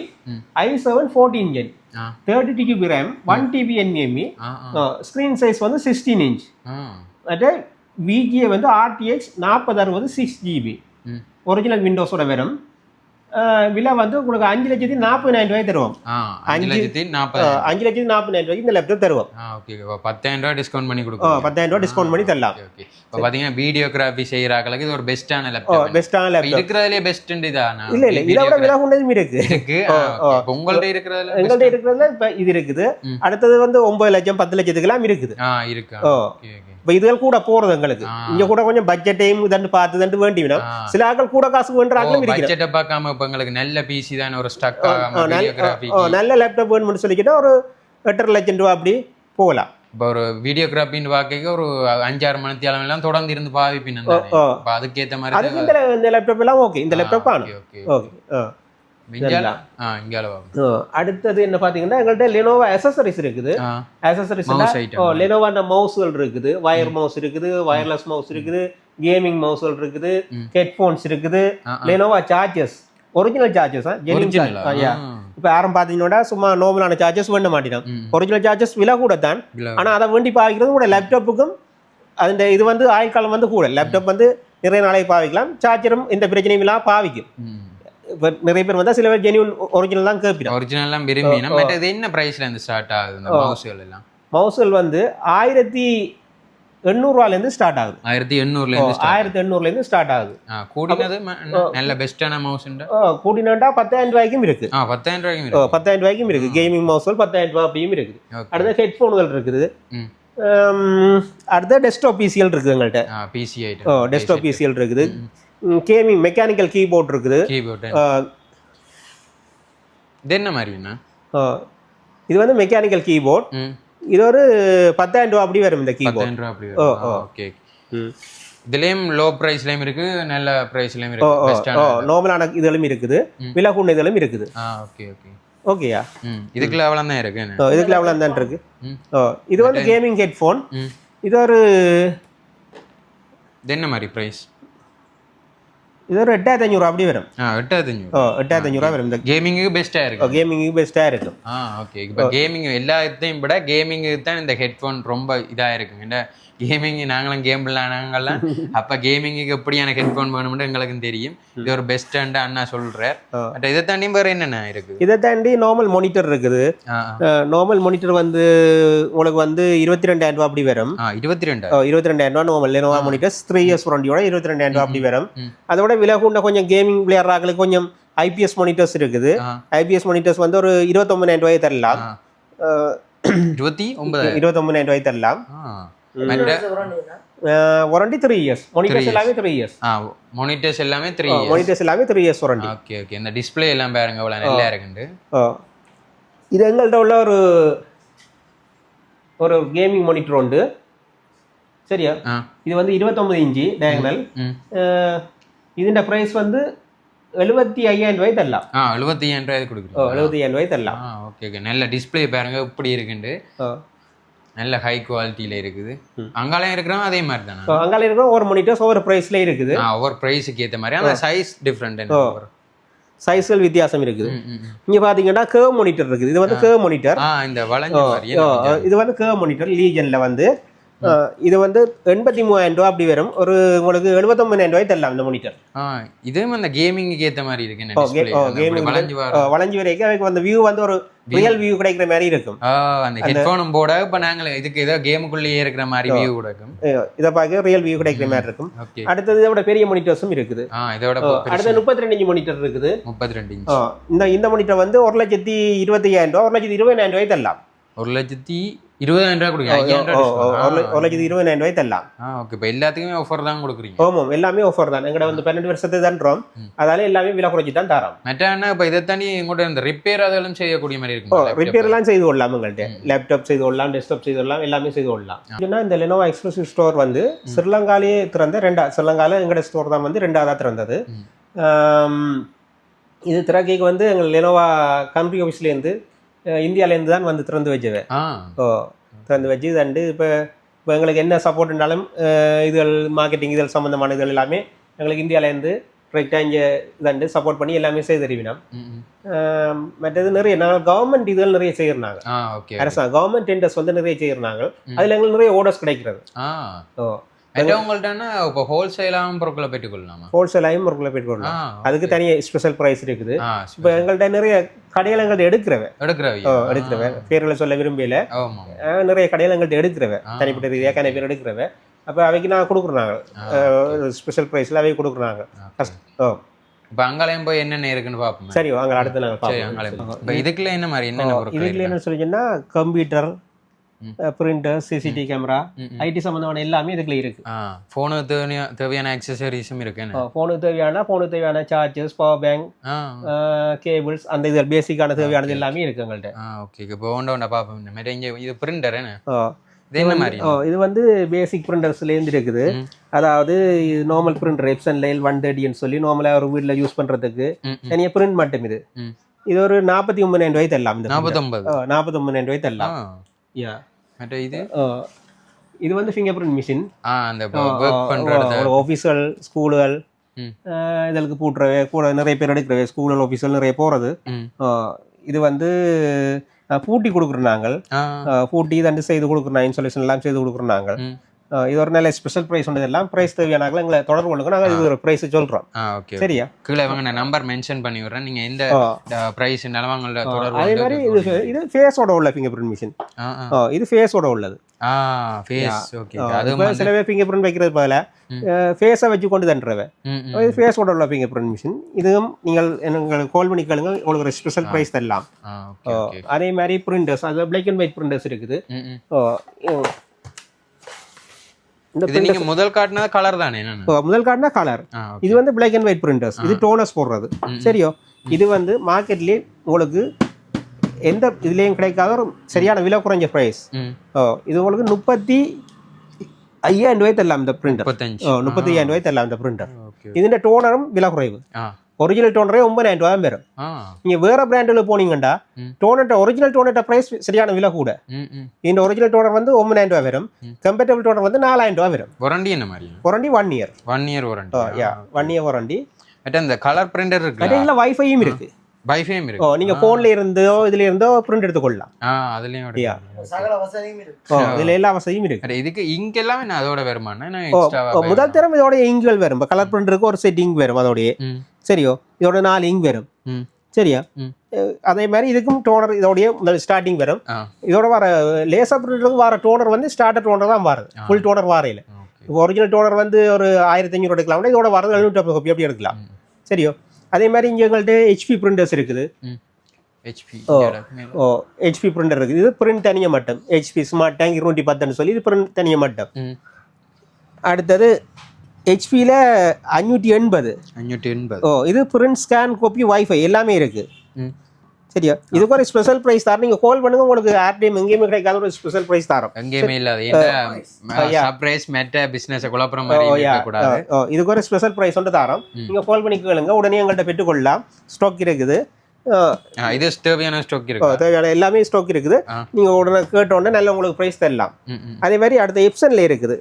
I seven fourteen gen thirty two GB RAM one TB NVMe screen size வந்து சிக்ஸ்டீன் இன்ச் விஜிஏ வந்து ஆர்டிஎக்ஸ் நாற்பது அறுபது சிக்ஸ் ஜிபி ஒரிஜினல் விண்டோஸோட வரும் விலை வந்து உங்களுக்கு அஞ்சு லட்சத்தி நாற்பதாயிரம் ரூபாய் தருவோம். அஞ்சு லட்சத்தி நாற்பது அஞ்சு லட்சத்தி நாற்பதாயிரம் ரூபாய்க்கு இந்த லேப்டாப் தருவோம். ஓகே பத்தாயிரம் ரூபா டிஸ்கவுண்ட் பண்ணி கொடுக்கும் பத்தாயிரம் ரூபாய் டிஸ்கவுண்ட் பண்ணி தரலாம். ஓகே இப்போ பார்த்தீங்கன்னா வீடியோகிராஃபி செய்கிறாங்களுக்கு இது ஒரு பெஸ்ட்டான லேப்டாப் பெஸ்டான லேப்டாப் இருக்கிறதுலே பெஸ்ட் இதானா இல்ல இல்ல. இதை விட விலை கொண்டதும் இருக்கு. உங்கள்ட்ட இருக்கிறதுல எங்கள்கிட்ட இருக்கிறதுல இப்ப இது இருக்குது. அடுத்தது வந்து ஒன்பது லட்சம் பத்து லட்சத்துக்கெல்லாம் இருக்குது. ஆ இருக்கா. ஓ. ஓகே ஓகே இப்ப இதுகள் கூட போறது எங்களுக்கு. இங்க கூட கொஞ்சம் பட்ஜெட்டையும் இதண்டு பார்த்து தண்டு வேண்டி வேணும். சில ஆட்கள் கூட காசு வேண்டாங்களும் பட்ஜெட்டை பார்க்காம இப்ப உங்களுக்கு நல்ல பிசி தானே ஒரு ஸ்டக் நல்ல- லேப்டாப் வேணும்னு சொல்லிக்கிட்டா ஒரு எட்டரை லட்சம் ரூபா அப்படி போகலாம் இப்போ ஒரு வீடியோகிராஃபின்னு பார்க்க ஒரு அஞ்சாறு மணி தேலம் எல்லாம் தொடர்ந்து இருந்து பாவிப்பின் அதுக்கேத்த மாதிரி இந்த லேப்டாப் எல்லாம் ஓகே இந்த லேப்டாப் ஓகே ஓகே அடுத்தது என்ன பாத்தீங்கன்னா எங்கள்கிட்ட லெனோவா அசசரிஸ் இருக்குது. அசசரிஸ். லெனோவா மவுஸ்கள் இருக்குது. வயர் மவுஸ் இருக்குது வயர்லெஸ் மவுஸ் இருக்குது கேமிங் மவுஸ்கள் இருக்குது ம். ஹெட்ஃபோன்ஸ் இருக்குது. லெனோவா சார்ஜஸ் ஒரிஜினல் சார்ஜஸ் இப்போ யாரும் பார்த்தீங்கன்னா சும்மா நார்மலான சார்ஜஸ் வேண்ட மாட்டேன். ஒரிஜினல் சார்ஜஸ் விலை கூட தான். ஆனால் அதை வேண்டி பாவிக்கிறது கூட லேப்டாப்புக்கும் அந்த இது வந்து ஆயுள் காலம் வந்து கூட. லேப்டாப் வந்து நிறைய நாளைக்கு பாவிக்கலாம். சார்ஜரும் எந்த பிரச்சனையும் இல்லாம பாவிக்கும். இப்போ நிறைய பேர் வந்தால் சில பேர் ஜெனியூன் ஒரிஜினல் தான் கேட்பிடும் ஒரிஜினல் எல்லாம் விரும்பினா பட் இது என்ன பிரைஸ்ல இருந்து ஸ்டார்ட் ஆகுது? இந்த மவுஸ்கள் எல்லாம்? மவுசல் வந்து ஆயிரத்தி எண்ணூறுவாலேருந்து ஸ்டார்ட் ஆகுது. ஆயிரத்தி எண்ணூறுல இருந்து. ஆயிரத்தி எண்ணூறுலேருந்து ஸ்டார்ட் ஆகுது. ம- நல்ல பெஸ்டான மவுஸ் ஆ, கூட்டினாண்டா பத்தாயிரம் ரூபாய்க்கும் இருக்கு. ஆ பத்தாயிரம் ரூபாய்க்கு ஆ, இருக்கு. பத்தாயிரம் ரூபாய்க்கும் இருக்கு. கேமிங் மவுசல் பத்தாயிரம் ரூபாய் அப்படியும் இருக்குது ஓகே அடுத்த ஹெட்ஃபோன்கள் இருக்குது. அடுத்த டெஸ்க்டாப் பிசிஎல் இருக்குது எங்கள்கிட்ட பிசி ஓ ஐட்டம் டெஸ்க்டாப் பிசிஎல் இருக்குது. கேமிங் மெக்கானிக்கல் கீபோர்ட் இருக்குது. கீபோர்டு இது என்ன மாதிரிண்ணா இது வந்து மெக்கானிக்கல் கீபோர்ட் இது ஒரு பத்தாயிரம் ரூபா அப்படி வரும் இந்த கீபோர்ட் அப்படி ஓகே இதுலயும் லோ பிரைஸ்லயும் இருக்கு நல்ல பிரைஸ்லயும் இருக்கு. நார்மலான இதழும் இருக்குது. விலை கூண்ட இதழும் இருக்குது. ஓகே ஓகே ஓகேயா ம் இதுக்குள்ள அவ்வளோ தான் இருக்கு இதுக்குள்ள எவ்வளோ தான் இருக்கு. இது வந்து கேமிங் ஹெட்ஃபோன் இது ஒரு என்ன மாதிரி பிரைஸ் இது ஒரு எட்டாயிரத்தி ஐநூறுரூவா அப்படி வரும். ஆ எட்டாயிரத்தி ஓ எட்டாயிரத்தி ஐநூறுரூவா வரும். இந்த கேமிங்கு பெஸ்டா இருக்கு. கேமிங்கு பெஸ்ட்டாக இருக்கும். ஆ ஓகே இப்போ கேமிங் எல்லாத்தையும் விட கேமிங்கு தான் இந்த ஹெட்ஃபோன் ரொம்ப இதா இருக்குங்க கேமிங் நாங்களும் கேம் விளையாடுனாங்கலாம் அப்ப கேமிங்குக்கு எப்படியான ஹெட்ஃபோன் வேணும்னு எங்களுக்கும் தெரியும். இது ஒரு பெஸ்ட் அண்ணா சொல்றார். ஆ. பட் இதை தாண்டி வேற என்னென்ன இருக்கு இதை தாண்டி நார்மல் மானிட்டர் இருக்குது. நார்மல் மானிட்டர் வந்து உங்களுக்கு வந்து இருபத்தி ரெண்டாயிரம் ரூபா அப்படி வரும். இருபத்தி ரெண்டு இருபத்தி ரெண்டாயிரம் ரூபா normal Lenovo monitors three years வாரண்டியோட இருபத்தி ரெண்டாயிரம் ரூபா அப்படி வரும். அதோட விலை கூண்ட கொஞ்சம் கேமிங் விளையாடுறாங்களுக்கு கொஞ்சம் ஐபிஎஸ் மானிட்டர்ஸ் இருக்குது. ஐபிஎஸ் மானிட்டர்ஸ் வந்து ஒரு இருபத்தொம்பதாயிரம் ரூபாய் தரலாம். இருபத்தி ஒன்பது இருபத்தொம்பதாயிரம் ரூபாய் தரலாம். Warranty three years monitors three years monitors எல்லாமே த்ரீ மானிட்டர்ஸ் எல்லாமே three years warranty okay okay இந்த டிஸ்பிளே எல்லாம் பாருங்க நல்லா இருக்குண்டு. இது எங்கள்கிட்ட உள்ள ஒரு ஒரு கேமிங் மானிட்டர் உண்டு. சரியா? இது வந்து இருபத்தொம்பது இன்ச்சு டயகனல் இதுண்ட ப்ரைஸ் வந்து எழுபத்தி ஐயாயிரம் ரூபாய் தரலாம். ஆ எழுபத்தி ஐயாயிரம் ரூபாய் கொடுக்குறோம் எழுபத்தி ஐயாயிரம் ரூபாய் தரலாம். ஓகே ஓகே நல்ல டிஸ்பிளே பாருங்க இப்படி இருக்குண்டு. நல்ல ஹை குவாலிட்டியில இருக்குது. அங்காலையும் இருக்கிறோம் அதே மாதிரி தானே? ஓ, அங்கால இருக்கிற ஒவ்வொரு மானிட்டர்ஸ் ஒவ்வொரு ப்ரைஸ்ல இருக்குது. ஒவ்வொரு ப்ரைஸுக்கு ஏற்ற மாதிரி. அந்த சைஸ் டிஃப்ரெண்ட்? சைஸ்கள் வித்தியாசம் இருக்குது. இங்க பாத்தீங்கன்னா கேவ் மானிட்டர் இருக்குது. இது வந்து கேவ் மானிட்டர் இந்த வளைஞ்ச? இது வந்து கேவ் மானிட்டர் லீஜன்ல வந்து இது வந்து எண்பத்தி மூவாயிரம் ரூபாய் அப்படி வரும். ஒரு உங்களுக்கு எழுபத்தொன்பதாயிரம் ரூபாய் தரலாம் இந்த மானிட்டர் இதுவும் அந்த கேமிங்க்கு ஏற்ற மாதிரி இருக்கு வளைஞ்சு வர வளைஞ்சு வரைக்கும் அதுக்கு அந்த வியூ வந்து ஒரு ரியல் வியூ கிடைக்கிற மாதிரி இருக்கும். அந்த ஹெட்ஃபோனும் போட இப்போ நாங்கள் இதுக்கு ஏதோ கேமுக்குள்ளேயே இருக்கிற மாதிரி வியூ கொடுக்கும் இதை பார்க்க ரியல் வியூ கிடைக்கிற மாதிரி இருக்கும். அடுத்தது இதோட பெரிய மானிட்டர்ஸும் இருக்குது. இதோட அடுத்த முப்பத்தி ரெண்டு இன்ச் மானிட்டர் இருக்குது. முப்பத்தி ரெண்டு இன்ச் இந்த இந்த மானிட்டர் வந்து ஒரு லட்சத்தி இருபத்தி ஐயாயிரம் ரூபா ஒரு லட்சத்தி இருபதாயிரம் ரூபாய் தரலாம். ஒரு லட்சத்தி இருபதாயிரம் ரூபாய் கொடுங்க. ஒரு லட்சத்தி இருபதாயிரம் ரூபாய் தரலாம். ஓகே இப்போ எல்லாத்துக்குமே ஆஃபர் தான் கொடுக்குறீங்க. ஆமாம் எல்லாமே ஆஃபர் தான். எங்கட வந்து பன்னெண்டு வருஷத்தை தன்றோம் அதால எல்லாமே விலை குறைச்சி தான் தரோம். மற்ற என்ன இப்போ இதை தாண்டி உங்கள்கிட்ட இந்த ரிப்பேர் அதெல்லாம் செய்யக்கூடிய மாதிரி இருக்கும் ரிப்பேர் எல்லாம் செய்து கொள்ளலாம் உங்கள்கிட்ட லேப்டாப் செய்து கொள்ளலாம் டெஸ்க்டாப் செய்து கொள்ளலாம் எல்லாமே செய்து கொள்ளலாம். ஏன்னா இந்த லெனோவா எக்ஸ்க்ளூசிவ் ஸ்டோர் வந்து ஸ்ரீலங்காலேயே திறந்த ரெண்டா ஸ்ரீலங்கால எங்கட ஸ்டோர் தான் வந்து ரெண்டாவதா திறந்தது. இது திறக்கைக்கு வந்து எங்கள் லெனோவா கம்பெனி ஆஃபீஸ்லேருந்து இந்தியாவிலேருந்து தான் வந்து திறந்து வச்சது. ஓ திறந்து வச்சு தண்டு. இப்போ இப்போ எங்களுக்கு என்ன சப்போர்ட் இருந்தாலும் இதுகள் மார்க்கெட்டிங் இதுகள் சம்மந்தமான இதுகள் எல்லாமே எங்களுக்கு இந்தியாவிலேருந்து கரெக்டாக இங்கே தண்டு சப்போர்ட் பண்ணி எல்லாமே செய்து தருவினோம். மற்றது நிறைய நாங்கள் கவர்மெண்ட் இதுகள் நிறைய ஓகே அரசாங்கம் கவர்மெண்ட் டெண்டர்ஸ் வந்து நிறைய செய்கிறாங்க அதில் எங்களுக்கு நிறைய ஓர்டர்ஸ் கிடைக்கிறது. ஓ. மற்ற உங்கள்கிட்ட இப்போ ஹோல்சேலாகவும் பொருட்களை பெற்றுக்கொள்ளலாமா போயிட்டு ஆ வரலாம் அதுக்கு தனியாக ஸ்பெஷல் ப்ரைஸ் இருக்குது. இப்போ எங்கள்கிட்ட நிறைய கடையில் எங்கள்கிட்ட எடுக்கிறவ. எடுக்கிறவி ஓ எடுக்கிறவ. பேர்களை சொல்ல விரும்பல. நிறைய கடையில் எங்கள்கிட்ட எடுக்கிறவ. ஆ. தனிப்பட்ட ரீதியாக கனை பேர் எடுக்கிறவ. அப்போ அவைக்கு நான் கொடுக்குறாங்க ஸ்பெஷல் ப்ரைஸில் அவை கொடுக்குறாங்க ஓ. இப்போ அங்காலயம் போய் என்னென்ன இருக்குன்னு பார்ப்போம். சரி வாங்க அடுத்து நாங்கள் பார்ப்போம். இப்போ இதுக்குள்ள என்ன மாதிரி என்னென்ன பொருட்கள் இருக்கு? என்ன சொல்லிச்சுன்னா computer. Printer CCTV camera. IT சம்மந்தமான எல்லாமே இதுக்குள்ள இருக்கு. ஆ ஃபோனுக்கு தேவையான தேவையான அக்சசரிஸும் இருக்கு என்ன? ஃபோனுக்கு தேவையான ஃபோனுக்கு தேவையான சார்ஜஸ் பவர் பேங்க் கேபிள்ஸ் அந்த இது பேசிக்கான தேவையானது எல்லாமே இருக்கு எங்கள்கிட்ட ஓகே இப்போ ஒண்ட ஒண்டா பார்ப்போம். இந்த மாதிரி இங்கே இது பிரிண்டர் என்ன. இது மாதிரி? வந்து பேசிக் பிரிண்டர்ஸ்லேருந்து இருக்குது. அதாவது normal printer Epson L one தேர்ட்டின்னு சொல்லி நார்மலாக ஒரு வீட்டில் யூஸ் பண்ணுறதுக்கு. தனியாக பிரிண்ட் மட்டும் இது. இது ஒரு நாற்பத்தி ஒன்பதாயிரம் ரூபாய் தரலாம் நாற்பத்தொம்பது நாற்பத்தி ஒன்பதாயிரம் ரூபாய் தரலாம். யா மற்ற இது? இது வந்து ஃபிங்கர் பிரிண்ட் மிஷின் அந்த ஒர்க் பண்ணுற இடத்த ஆஃபீஸ்கள் ஸ்கூலுகள். இதற்கு பூட்டுறவே கூட நிறைய பேர் எடுக்கிறவே ஸ்கூல் ஆஃபீஸில் நிறைய போகிறது இது வந்து பூட்டி கொடுக்குறோம் நாங்கள். பூட்டி தண்டு செய்து கொடுக்குறோம் இன்சுலேஷன் எல்லாம் செய்து கொடுக்குறோம் நாங்கள். இது ஒரு நல்ல ஸ்பெஷல் ப்ரைஸ் எல்லாம் ப்ரைஸ் தேவையானாங்களா எங்களை தொடர்பு கொள்ளுங்க. நாங்கள் இது ஒரு ப்ரைஸ் சொல்கிறோம் ஓகே சரியா? கீழே இவங்க நான் நம்பர் மென்ஷன் பண்ணி விடுறேன். நீங்க எந்த. பிரைஸ் நிலவங்கள தொடர்பு அதே மாதிரி இது. இது ஃபேஸோட உள்ள ஃபிங்கர் பிரிண்ட் மிஷின் இது ஃபேஸோட உள்ளது. ஆ ஃபேஸ் ஓகே வந்து- சில பேர் ஃபிங்கர் பிரிண்ட் வைக்கிறது பதில். ஃபேஸை வச்சு கொண்டு தண்டுறவை. இது ஃபேஸோட உள்ள ஃபிங்கர் பிரிண்ட் மிஷின் இதுவும் நீங்கள் எங்களுக்கு கால் பண்ணி கேளுங்க. உங்களுக்கு ஒரு ஸ்பெஷல் ப்ரைஸ் தரலாம். அதே மாதிரி பிரிண்டர்ஸ் அது பிளாக் அண்ட் ஒயிட் பிரிண்டர்ஸ் இருக்குது. இந்த இது நீங்க முதல் காட்டினது கலர் தானே என்னன்னு இப்போ முதல் கார்டுனா கலர் ஆ, இது வந்து பிளாக் அண்ட் ஒயிட் பிரிண்டர்ஸ் இது டோனஸ் போடுறது சரியோ இது வந்து மார்க்கெட்லேயே உங்களுக்கு எந்த இதுலேயும் கிடைக்காத ஒரு சரியான விலை குறைஞ்ச ப்ரைஸ் ம் ஓ இது உங்களுக்கு முப்பத்தி ஐயாயிரம் ரூபாய் தரலாம் இந்த பிரிண்டர் முப்பத்தஞ்சு ஓ முப்பத்தி ஐயாயிரம் ரூபாய் தரலாம் இந்த பிரிண்டர் ஓகே ഇതിന്റെ ടോണറും വില കുറവ് ஒரிஜினல் டோனரே ஒன்பதாயிரம் ரூபா வரும். நீங்க வேற பிராண்டில் போனீங்கன்னா டோனட்ட ஒரிஜினல் டோனட்ட பிரைஸ் சரியான விலை கூட. இந்த ஒரிஜினல் டோனர் வந்து ஒன்பதாயிரம் ரூபா வரும். கம்பேட்டபிள் டோனர் வந்து நாலாயிரம் ரூபா வரும். வாரண்டி என்ன மாதிரி? Warranty one year one year warranty one year warranty இந்த கலர் பிரிண்டர் இருக்கு இல்ல வைஃபையும் இருக்கு. வைஃபையும் ஓ இருக்கு. நீங்க போன்ல இருந்தோ இதுல இருந்தோ பிரிண்ட் எடுத்துக்கொள்ளலாம். ஆ அதுலயும் யா. இருக்கு. சகல வசதியும் இருக்கு. ஓ இதுல எல்லா வசதியும் இருக்கு. அட, இதுக்கு இங்க எல்லாமே நான் அதோட வருமானம். முதல் தரம் இதோட இங்குகள் வரும். கலர் பிரிண்டருக்கு ஒரு செட் இங்க் வரும் அதோடய. சரியோ? இதோட நாலு இங்க் வரும். சரியா? அதே மாதிரி இதுக்கும் டோனர் இதோடய முதல் ஸ்டார்டிங் வரும். இதோட வர லேசர் பிரிண்டருக்கு வர டோனர் வந்து ஸ்டார்டர் டோனர் தான் வருது ஃபுல் டோனர் வாரையில். ஒரிஜினல் டோனர் வந்து ஒரு ஆயிரத்தி ஐநூறு எடுக்கலாம் இதோட வரது எழுநூற்றி அப்படி எடுக்கலாம். சரியோ? அதே மாதிரி இங்கே எங்கள்கிட்ட ஹெச்பி பிரிண்டர்ஸ் இருக்குது. ஹெச்பி ஓ ஹெச்பி பிரிண்டர் இருக்குது. இது பிரிண்ட் தனியாக மட்டும். ஹெச்பி ஸ்மார்ட் டேங்க் இருநூற்றி பத்துன்னு சொல்லி இது பிரிண்ட் தனியாக மட்டும். அடுத்தது ஹெச்பியில் அஞ்சூற்றி எண்பது. அஞ்சூற்றி எண்பது. ஓ இது பிரிண்ட் ஸ்கேன் காப்பி வைஃபை எல்லாமே இருக்குது சரியா இதுக்கு ஒரு ஸ்பெஷல் ப்ரைஸ் தரோம் நீங்கள் கால் பண்ணுங்க உங்களுக்கு ஏர்டைம் எங்கேயுமே கிடைக்காத ஒரு ஸ்பெஷல் ப்ரைஸ் தரோம். எங்கேயுமே இல்லாத சர்ப்ரைஸ் மெட்ட பிசினஸ் குழப்பற மாதிரி இதுக்கு ஒரு ஸ்பெஷல் ப்ரைஸ் ஒன்று தரோம். நீங்கள் கால் பண்ணி கேளுங்க. உடனே எங்கள்கிட்ட பெற்றுக்கொள்ளலாம். ஸ்டாக் இருக்குது. இது தேவையான ஸ்டாக் இருக்கு? தேவையான எல்லாமே ஸ்டாக் இருக்குது. ஆ. நீங்கள் உடனே கேட்ட உடனே நல்ல உங்களுக்கு ப்ரைஸ் தரலாம். அதே மாதிரி அடுத்த எப்சனில் இருக்குது.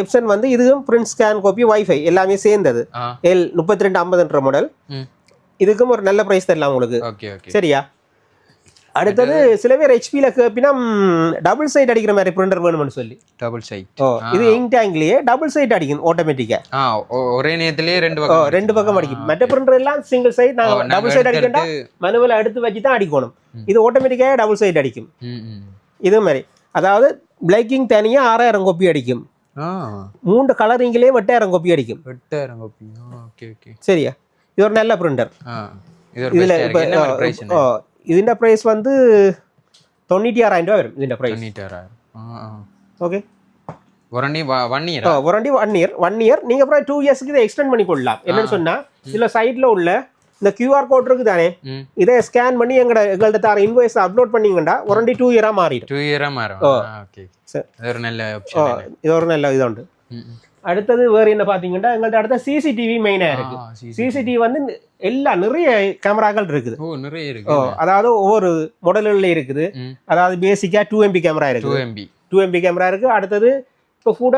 எப்சன் வந்து இதுவும் பிரிண்ட் ஸ்கேன் காப்பி வைஃபை எல்லாமே சேர்ந்தது. எல் முப்பத்தி ரெண்டு ஐம்பதுன்ற மாடல் இதுக்கும் ஒரு நல்ல ப்ரைஸ் தரலாம் உங்களுக்கு. சரியா? அடுத்தது சில பேர் ஹெச்பியில் கேப்பினா டபுள் சைட் அடிக்கிற மாதிரி பிரிண்டர் வேணும்னு சொல்லி. டபுள் சைட் ஓ இது இங்க் டேங்க்லேயே டபுள் சைட் அடிக்கும் ஆட்டோமேட்டிக்காக ஒரே நேரத்திலேயே ரெண்டு பக்கம் ரெண்டு பக்கம் அடிக்கும். மற்ற பிரிண்டர் எல்லாம் சிங்கிள் சைட் நாங்கள் நாங்க டபுள் சைடு அடிக்கண்டா மனுவல் எடுத்து வச்சு தான் அடிக்கணும். இது ஆட்டோமேட்டிக்காக டபுள் சைடு அடிக்கும். இது மாதிரி. அதாவது பிளேக்கிங் தனியாக ஆறாயிரம் கோப்பி அடிக்கும். மூன்று கலரிங்கிலே எட்டாயிரம் கோப்பி அடிக்கும். எட்டாயிரம் கோப்பி ஓகே ஓகே சரியா? இது ஒரு நல்ல பிரிண்டர் ஆ இது ஒரு இதில் பெஸ்ட்டாக இப்போ இருக்கு என்ன மாதிரி ப்ரைஸ் ஓ ഇതിൻ്റെ പ്രൈസ് வந்து தொண்ணூற்றி ஆறாயிரம் ரூபா வரும் ഇതിൻ്റെ പ്രൈസ് பண்ணிட்டாராயிரம் ஆ ஆ okay warranty one year warranty one year one year நீங்கள் அப்புறம் டூ இயர்ஸ்க்கு இதை எக்ஸ்டெண்ட் பண்ணி கொள்ளலாம் என்னன்னு சொன்னால் இதில் சைடில் உள்ள இந்த கியூஆர் கோட் இருக்கு தானே ம் இதை ஸ்கேன் பண்ணி எங்கட எங்கள்கிட்ட தர இன்வாய்ஸ் அப்லோட் பண்ணீங்கன்னா வாரண்டி டூ இயராக மாறிடும் டூ இயராக மாறும் ஓகே சரி. அது ஒரு நல்ல ஓ ஆப்ஷன் இது ஒரு நல்ல இதுண்டு அடுத்தது வேறு என்ன பார்த்தீங்கன்னா எங்கள்கிட்ட அடுத்த சிசிடிவி மெயினாக இருக்கு. சிசிடிவி வந்து எல்லா நிறைய கேமராக்கள் இருக்குது. ஓ நிறைய இருக்கு அதாவது ஒவ்வொரு மாடல்களில் இருக்குது. அதாவது பேசிக்காக டூ எம்பி கேமரா டூ இருக்குது. எம்பி டூ எம்பி கேமரா இருக்கு. அடுத்தது இப்போ கூட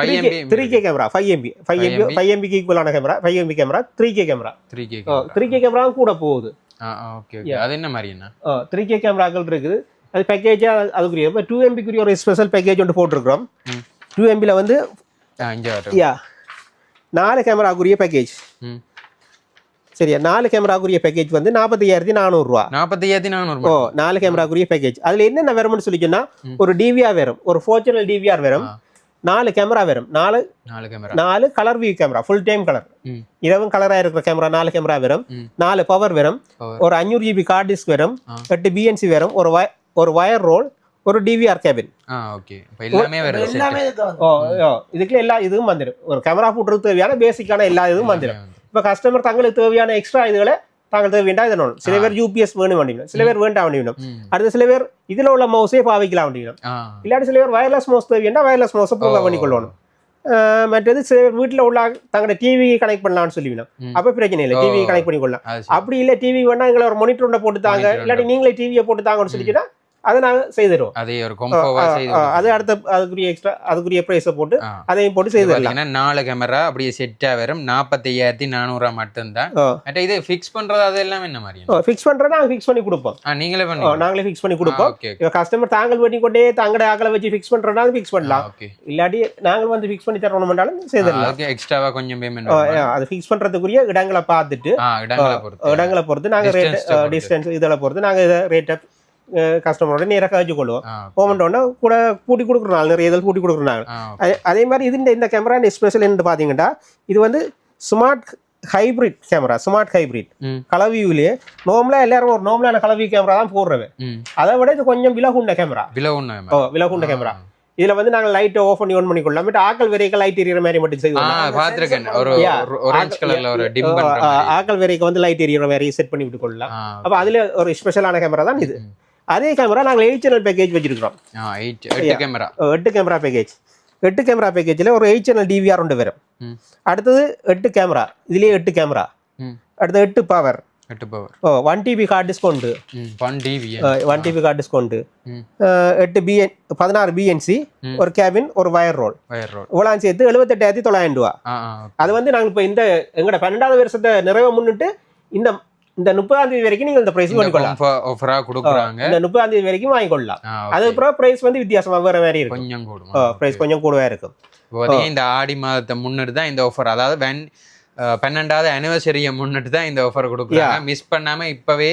5 three K three K camera five MP five MP five எம்பிக்கு ஈக்குவலான camera five MP camera three K camera three K three K கேமராவும் கூட போகுது. ஆ ஓகே ஓகே அது என்ன மாதிரி என்ன? த்ரீ கே கேமராக்கள் இருக்குது. அது பேக்கேஜாக அதுக்குரிய இப்போ டூ எம்பிக்குரிய ஒரு ஸ்பெஷல் பேக்கேஜ் ஒன்று போட்டிருக்கிறோம். டூ எம்பியில் வந்து யா நாலு கேமராக்குரிய பேக்கேஜ் சரியா நாலு கேமராக்குரிய பேக்கேஜ் வந்து நாற்பத்தையாயிரத்தி நானூறுரூவா நாற்பத்தி ஏற்றி நானூறு ஓ நாலு கேமராக்குரிய பேக்கேஜ் அதில் என்னென்ன வரும்னு சொல்லி சொன்னா ஒரு டிவிஆர் வரும் ஒரு ஃபோர்ச்சுனல் டிவிஆர் வரும். நாலு கேமரா வரும் நாலு நாலு கேமரா நாலு colour view camera full time colour இரவும் கலராக இருக்கிற கேமரா நாலு கேமரா வரும். நாலு பவர் வரும். ஒரு அஞ்சூறு ஜிபி கார்ட் டிஸ்க் வரும். எட்டு பிஎன்சி வரும் ஒரு ஒரு வயர் ரோல் ஒரு டிவிஆர் கேபின் ஆ ஓகே இப்போ எல்லாமே. எல்லாமே இதுக்கு ஓ ஓ இதுக்குள்ள எல்லா இதுவும் வந்துடும். ஒரு கேமரா போட்டுறதுக்கு தேவையான பேசிக்கான எல்லா இதுவும் வந்துடும். இப்போ கஸ்டமர் தங்களுக்கு தேவையான எக்ஸ்ட்ரா இதுகளை தாங்கள் தேவை வேண்டாம் இதனும் சில பேர் யூபிஎஸ் வேணும் வேண்டியும் சில பேர் வேண்டாம் வேண்டியும் அடுத்து சில பேர் இதில் உள்ள மவுஸே பாவிக்கலாம் வேண்டியும் ஆ. இல்லாட்டி சில பேர் வயர்லெஸ் மவுஸ் தேவைன்னா வயர்லெஸ் மவுஸை போக ஓ. பண்ணிக்கொள்ளணும். அஹ் மற்றது சில பேர் வீட்டில் உள்ள தங்களோட டிவி கனெக்ட் பண்ணலாம்னு சொல்லிவிடும். அப்போ பிரச்சனை இல்லை. டிவி கனெக்ட் பண்ணிக்கொள்ளலாம். அது சரி. அப்படி இல்லை டிவி வேணா எங்களை ஒரு மானிட்டர் ஒன்று போட்டு தாங்க. Monitor இல்லாட்டி நீங்களே டிவியை போட்டு தாங்கன்னு சொல்லிச்சுன்னா அதை நாங்கள் செய்திருவோம் அதே ஒரு கொம்போவா செய்து அது அடுத்த அதுக்குரிய எக்ஸ்ட்ரா அதுக்குரிய ப்ரைஸை போட்டு. அதையும் போட்டு செய்திடலாம். பாத்தீங்கன்னா நாலு கேமரா அப்படியே செட்டா வரும் நாற்பத்தையாயிரத்தி நானூறுரூவா மட்டும்தான். மற்ற இது ஃபிக்ஸ் பண்றது அது எல்லாம் என்ன மாதிரி? ஃபிக்ஸ் பண்ணுறதா நாங்கள் ஃபிக்ஸ் பண்ணி கொடுப்போம். நீங்களே ஓ, பண்ணி நாங்களே ஃபிக்ஸ் பண்ணி கொடுப்போம். ஓகே இப்போ கஸ்டமர் தாங்கள் வெட்டி கொண்டே தங்கட ஆக்களை வச்சு ஃபிக்ஸ் பண்ணுறதா ஃபிக்ஸ் பண்ணலாம். ஓகே இல்லாட்டி நாங்கள் வந்து ஃபிக்ஸ் பண்ணி தரணும்னாலும் செய்திடலாம். அதுக்கு எக்ஸ்ட்ராவா கொஞ்சம் பேமெண்ட் அது ஃபிக்ஸ் பண்ணுறதுக்குரிய இடங்களை பார்த்துட்டு இடங்களை பொறுத்து. இடங்களை பொறுத்து நாங்கள் ரேட். டிஸ்டன்ஸ் இதில் பொறுத்து. நாங்கள் இதை ரேட்டை கஸ்டமரோட நேராக கழிச்சு கொள்வோம் ஆ போமெண்டோன்னா கூட கூட்டி கொடுக்குறோம் நிறைய இதில் கூட்டி கொடுக்குறாங்க அதே மாதிரி இது இந்த கேமரா ஸ்பெஷல் என்ன பார்த்தீங்கன்னா இது வந்து smart hybrid camera smart hybrid வியூலேயே நார்மலாக எல்லாரும் ஒரு நார்மலான கலர் வியூ கேமரா தான் போடுறவன் ம் அதை விட இது கொஞ்சம் விலகுண்ட கேமரா விலை ஒன்று ஓ விலகுண்ட கேமரா இதுல வந்து நாங்க லைட்டை ஆஃப் பண்ணி ஆன் பண்ணி கொள்ளலாம் பட் ஆக்கள் வரைக்கும் லைட் எரியற மாதிரி மட்டும் செய்வோம் பாத்திருக்கேன் ஒரு Yeah. ஆரஞ்சு கலர்ல ஒரு டிம் பண்ற ஆ, மாதிரி ஆக்கள் வரைக்கும் வந்து லைட் எரியற மாதிரி செட் பண்ணி விட்டு கொள்ளலாம் அப்ப அதுல ஒரு ஸ்பெஷலான கேமரா தான் இது அதே கேமரா நாங்கள் எயிட் சேனல் பேக்கேஜ் வச்சிருக்கிறோம். எட்டு கேமரா அஹ் எட்டு கேமரா பேக்கேஜ் எட்டு கேமரா பேக்கேஜில் ஒரு எயிட் சேனல் டிவிஆர் ஒன்று வரும். அடுத்தது எட்டு கேமரா இதுலேயே எட்டு கேமரா ம். அடுத்து எட்டு பவர் எட்டு பவர் ஓ ஒன் டிபி கார்டு டிஸ்கவுண்ட்டு ம் ஒன் டிபி கார்டு டிஸ்கவுண்ட்டு ம். எட்டு பிஎன் பதினாறு பிஎன்சி. ஒரு கேபின் ஒரு வயர் ரோல் வயர் இவ்வளோ சேர்த்து எழுபத்தெட்டாயிரத்தி தொள்ளாயிரம் ரூபா. அது வந்து நாங்கள் இப்போ இந்த எங்களோட பன்னெண்டாவது வருஷத்தை நிறைவை முன்னிட்டு இந்த இந்த முப்பதாம் தேதி வரைக்கும் நீங்கள் இந்த ப்ரைஸ் வாங்கிக்கொள்ளலாம். ஆஃபரா கொடுக்குறாங்க. இந்த முப்பதாம் தேதி வரைக்கும் வாங்கிக்கொள்ளலாம். அதுக்கப்புறம் ப்ரைஸ் வந்து வித்தியாசமா வேற மாதிரி இருக்கும். கொஞ்சம் கூடும். ப்ரைஸ் கொஞ்சம் கூடவே இருக்கும். இந்த ஆடி மாதத்தை முன்னிட்டு தான் இந்த ஆஃபர் அதாவது வென் பன்னெண்டாவது அனிவர்சரியை முன்னிட்டு தான் இந்த ஆஃபர் கொடுக்குறாங்க. மிஸ் பண்ணாம இப்பவே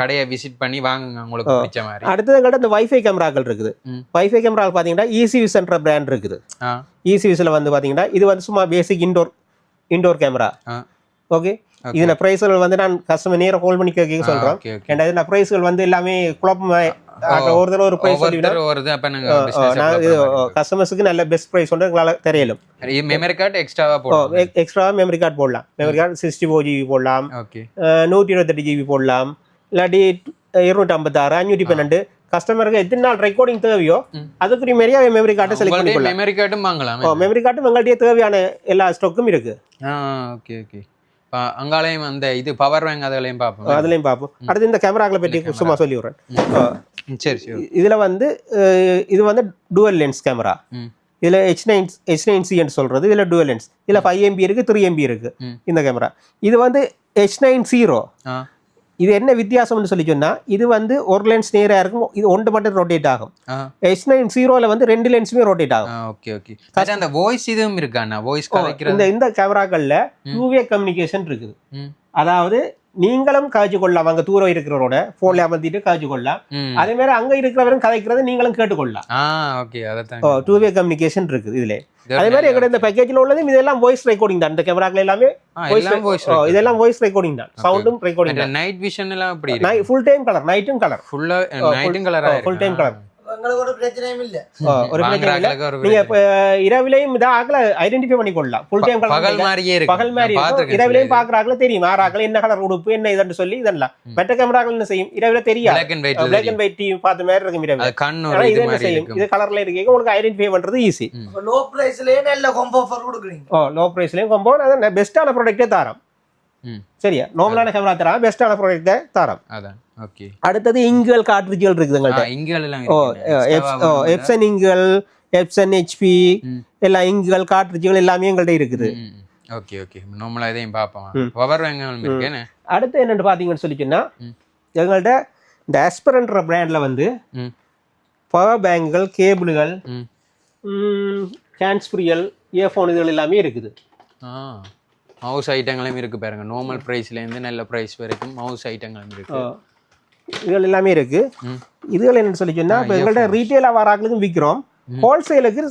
கடையை விசிட் பண்ணி வாங்குங்க உங்களுக்கு பிடிச்ச மாதிரி. அடுத்தது எங்கள்கிட்ட இந்த வைஃபை கேமராக்கள் இருக்குது. வைஃபை கேமரா பார்த்தீங்கன்னா ஈசி விஸ்ன்ற பிராண்ட் இருக்குது. ஆ. ஈசி விஸ்ல வந்து பார்த்தீங்கன்னா இது வந்து சும்மா பேசிக் இன்டோர் இன்டோர் கேமரா ஆ. ஓகே இதுல ப்ரைஸ்கள் வந்து நான் கஸ்டமர் நேரா ஹோல்ட் பண்ணி கேட்க சொல்றேன் ஏன்னா இந்த ப்ரைஸ்கள் வந்து எல்லாமே குழப்பம் ஒரு தடவை ஒரு ப்ரைஸ் நான் இது பிசினஸ் கஸ்டமர்ஸுக்கு நல்ல பெஸ்ட் ப்ரைஸ் வந்து எங்களால் தெரியலும். மெமரி கார்டு எக்ஸ்ட்ராவா போடுவோம் எக்ஸ்ட்ரா மெமரி கார்டு போடலாம் memory card sixty four GB போடலாம். நூற்றி இருபத்தெட்டு ஜிபி போடலாம். இல்லாட்டி இருநூற்றி ஐம்பத்தாறு அஞ்சூற்றி பன்னெண்டு. கஸ்டமருக்கு எத்தனை நாள் ரெக்கார்டிங் தேவையோ அதுக்குரிய மாதிரியே மெமரி கார்டை செலக்ட் பண்ணிக்கலாம் மெமரி கார்டும் வாங்கலாம். மெமரி கார்டும் எங்கள்கிட்ட தேவையான எல்லா ஸ்டாக்கும் இருக்கு. ஆ ஓகே ஓகே அங்காலையும் அந்த இது பவர் பேங்க் அதுகளையும் பார்ப்போம். அதுலயும் பார்ப்போம். அடுத்து இந்த கேமராக்களை பற்றி சும்மா சொல்லி விடுறேன் சரி சரி. இதுல வந்து இது வந்து டுவல் லென்ஸ் கேமரா இதுல ஹெச் நைன் ஹெச் நைன் சின்னு சொல்றது இதுல டுவல் லென்ஸ் இதுல ஃபைவ் எம்பி இருக்கு த்ரீ எம்பி இருக்கு ம். இந்த கேமரா இது வந்து ஹெச் நைன் ஜீரோ இது என்ன வித்தியாசம்னு சொல்லி சொன்னா இது வந்து ஒரு லென்ஸ் நேரா இருக்கும் இது ஒன்று மட்டும் ரொட்டேட் ஆகும். ஹெச் நைன் ஜீரோல வந்து ரெண்டு லென்ஸுமே ரொட்டேட் ஆகும். ஓகே ஓகே அந்த வாய்ஸ் இதுவும் இருக்காண்ணா? வாய்ஸ் இந்த இந்த கேமராக்கள்ல டூ வே கம்யூனிகேஷன் இருக்குது. அதாவது நீங்களும் காய்ச்சி கொள்ளலாம். அங்க தூரம் இருக்கிறவரோட போன்ல அமர்த்திட்டு காய்ச்சி கொள்ளலாம். அதே மாதிரி அங்க இருக்கிறவரும் கதைக்கிறத நீங்களும் கேட்டுக்கொள்ளலாம். டூ வே கம்யூனிகேஷன் இருக்குது இதுல. இது அதே மாதிரி எங்கட இந்த பேக்கேஜ்ல உள்ளதும் இதெல்லாம் வாய்ஸ் ரெக்கார்டிங் தான். இந்த கேமராக்கள் எல்லாமே இதெல்லாம் வாய்ஸ் ரெக்கார்டிங் தான். சவுண்டும் ரெக்கார்டிங் நைட் விஷன் எல்லாம் அப்படி இருக்கு? ஃபுல் டைம் கலர் நைட்டும் கலர் ஃபுல்லா நைட்டும் கலரா ஃபுல் டைம் கலர் ஒரு நீங்க இரவிலையும் இதை ஆக்கல ஐடென்டிஃபை பண்ணி கொள்ளலாம் ஃபுல் டைம் பகல் மாதிரியே இருக்கு பகல் மாதிரி இரவிலையும் பாக்குறாங்களே தெரியும். ஆறாக்கள் என்ன கலர் உடுப்பு என்ன இதுன்னு சொல்லி இதெல்லாம். மற்ற கேமராக்கள் என்ன செய்யும்? இரவில தெரியாது. பிளாக் அண்ட் ஒயிட் டிவி பார்த்த மாதிரி இருக்கும் இரவு அது கண் ஆனா ஒரு இது என்ன மாதிரி செய்யும்? இருக்கும். இது கலர்ல இருக்கீங்க உங்களுக்கு ஐடென்டிஃபை பண்றது ஈஸி இப்ப லோ பிரைஸ்லயே நல்ல கொம்போ ஆஃபர் கொடுக்குறீங்க. ஓ லோ ப்ரைஸ்லயும் கொம்போ அதான் பெஸ்ட்டான ப்ராடக்ட்டே தரோம். ம் சரியா? நார்மலான கேமரா தராம பெஸ்ட்டான ப்ராடக்ட்டை தரோம் அதான். ஓகே அடுத்தது இங்குகள் கார்ட்ரிஜுகள் இருக்குது எங்கள்கிட்ட எல்லாம் ஓ எப்சன் இங்குகள் எப்சன் ஹெச்பி ம். எல்லா இங்குகள் கார்ட்ரிஜுகள் எல்லாமே எங்கள்கிட்ட இருக்குது. ஓகே ஓகே நார்மலா இதையும் பார்ப்போம். பவர் அடுத்து என்னன்னு பார்த்தீங்கன்னு சொல்லி சொன்னா. எங்கள்கிட்ட இந்த ஆஸ்பரன்ற பிராண்ட்ல வந்து பவர் பேங்குகள் கேபிள்கள் ஹேண்ட்ஸ்ஃப்ரீயல் இயர்ஃபோன் இதுகள் எல்லாமே இருக்குது. ஆ. மவுஸ் ஐட்டங்களும் இருக்கு பாருங்க. நார்மல் பிரைஸ்ல இருந்து நல்ல பிரைஸ் வரைக்கும் மவுஸ் ஐட்டங்களும் இருக்கு. இதுகள் எல்லாமே இருக்கு. இதுகள் என்னன்னு சொல்லி சொன்னா இப்போ எங்கள்கிட்ட ரீட்டைலாக வராக்களுக்கும் விற்கிறோம் ஹோல்சேலுக்கு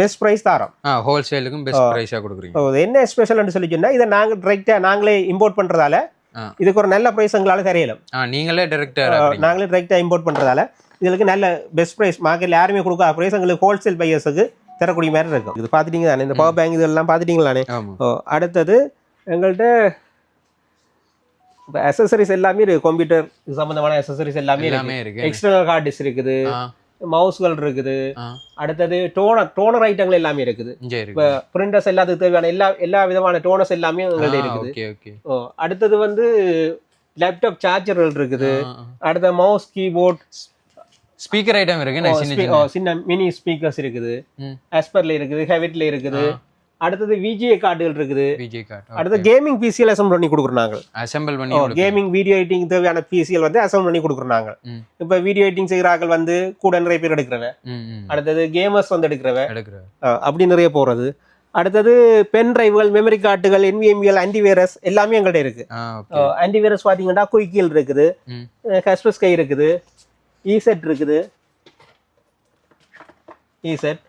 பெஸ்ட் ப்ரைஸ் தரோம். ஆ ஹோல்சேலுக்கும் பெஸ்ட் பிரைஸா கொடுக்குறீங்க. என்ன ஸ்பெஷல்னு சொல்லி சொன்னா இதை நாங்கள் டிரெக்டாக நாங்களே இம்போர்ட் பண்றதால. இதுக்கு ஒரு நல்ல ப்ரைஸ் எங்களால் தெரியலாம் நீங்களே டைரக்டர் நாங்களே டிரெக்டாக இம்போர்ட் பண்றதால இதுக்கு நல்ல பெஸ்ட் ப்ரைஸ் மார்க்கெட்ல யாருமே கொடுக்காத ப்ரைஸ் எங்களுக்கு ஹோல்சேல் பையர்ஸுக்கு தரக்கூடிய மாதிரி இருக்கும். இது பார்த்துட்டீங்க தானே? இந்த பவர் பேங்க் இதெல்லாம் பார்த்துட்டீங்களானே? அடுத்தது எங்கள்கிட்ட இப்போ அசசரிஸ் எல்லாமே இருக்கு. கம்ப்யூட்டர் சம்பந்தமான அசசரிஸ் எல்லாமே இருக்கு. எக்ஸ்டர்னல் ஹார்ட் டிஸ்க் இருக்குது. மவுஸ்கள் இருக்குது. அடுத்தது டோனர் டோனர் ஐட்டங்கள் எல்லாமே இருக்குது. இப்போ பிரிண்டர்ஸ் எல்லாத்துக்கு தேவையான எல்லா எல்லா விதமான டோனர்ஸ் எல்லாமே எங்கள்கிட்ட இருக்குது. அடுத்தது வந்து லேப்டாப் சார்ஜர்கள் இருக்குது. அடுத்த மவுஸ் கீபோர்ட் ஸ்பீக்கர் ஐட்டம் இருக்கு சின்ன மினி ஸ்பீக்கர்ஸ் இருக்குது. ஆஸ்பர்ல இருக்குது ஹெவிட்ல இருக்குது. அடுத்தது விஜிஏ கார்டுகள் இருக்குது. விஜய் கார்டு அடுத்து கேமிங் பிசிஎல் அசம்பிள் பண்ணி கொடுக்குறோம் நாங்கள் அசெம்பிள் பண்ணி கேமிங் வீடியோ எடிட்டிங் தேவையான பிசிஎல் வந்து அசம்பிள் பண்ணி கொடுக்குறோம் நாங்கள் இப்போ வீடியோ எடிட்டிங் செய்கிறார்கள் வந்து கூட நிறைய பேர் எடுக்கிறவ. ம் ம். அடுத்தது கேமர்ஸ் வந்து எடுக்கிறவ. எடுக்கிற அஹ் அப்படி நிறைய போகிறது அடுத்தது பென் டிரைவ்கள் மெமரி கார்டுகள் என்விஎம்எல் ஆன்டிவைரஸ் எல்லாமே எங்கள்கிட்ட இருக்கு. ஆன்டிவைரஸ் பார்த்தீங்கன்னா குயிக்கில் இருக்குது. கஸ்பஸ் கை இருக்குது. இசெட் இருக்குது. இசெட்